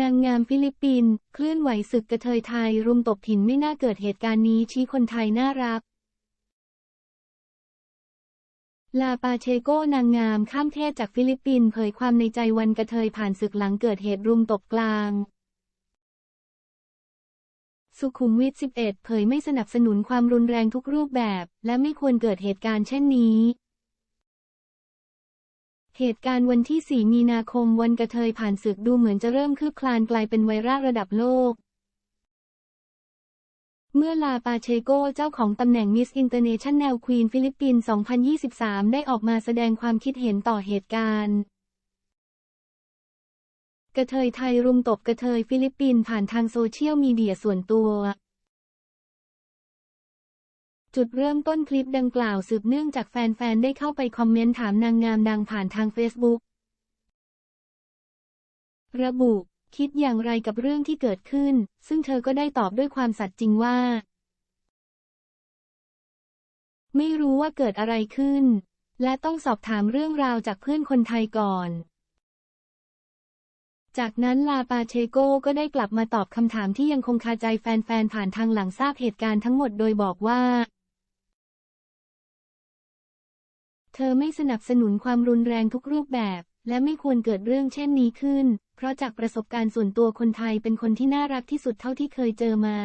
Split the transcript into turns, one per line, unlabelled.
นางงามฟิลิปปินส์เคลื่อนไหวศึกกระเทยไทย รุมตบถิ่นไม่น่าเกิดเหตุการณ์นี้ชี้คนไทยน่ารัก ลาปาเชโกนางงามข้ามเทศจากฟิลิปปินส์เผยความในใจวันกระเทยผ่านศึกหลังเกิดเหตุรุมตบกลาง สุขุมวิท 11 เผยไม่สนับสนุนความรุนแรงทุกรูปแบบ และไม่ควรเกิดเหตุการณ์เช่นนี้ เหตุการณ์วันที่ 4 มีนาคมวันกระเทยผ่านศึกดูเหมือนจะเริ่มคืบคลานกลายเป็นไวรัลระดับโลก เมื่อลาปาเชโกเจ้าของตำแหน่งมิสอินเตอร์เนชั่นแนลควีนฟิลิปปินส์2023 ได้ออกมาแสดงความคิดเห็นต่อเหตุการณ์ กระเทยไทยรุมตบกระเทยฟิลิปปินส์ผ่านทางโซเชียลมีเดียส่วนตัว จุดเริ่มต้นคลิปดังกล่าวสืบเนื่องจากแฟนๆ ได้เข้าไปคอมเมนต์ถามนางงามดังผ่านทางเฟซบุ๊กระบุ คิดอย่างไรกับเรื่องที่เกิดขึ้น ซึ่งเธอก็ได้ตอบด้วยความสัตย์จริงว่า ไม่รู้ว่าเกิดอะไรขึ้น และต้องสอบถามเรื่องราวจากเพื่อนคนไทยก่อน จากนั้นลาปาเชโกก็ได้กลับมาตอบคำถามที่ยังคงคาใจแฟนๆ ผ่านทางหลังทราบเหตุการณ์ทั้งหมดโดยบอกว่า เธอไม่สนับสนุนความรุนแรงทุกรูปแบบ และไม่ควรเกิดเรื่องเช่นนี้ขึ้น เพราะจากประสบการณ์ส่วนตัวคนไทยเป็นคนที่น่ารักที่สุดเท่าที่เคยเจอมา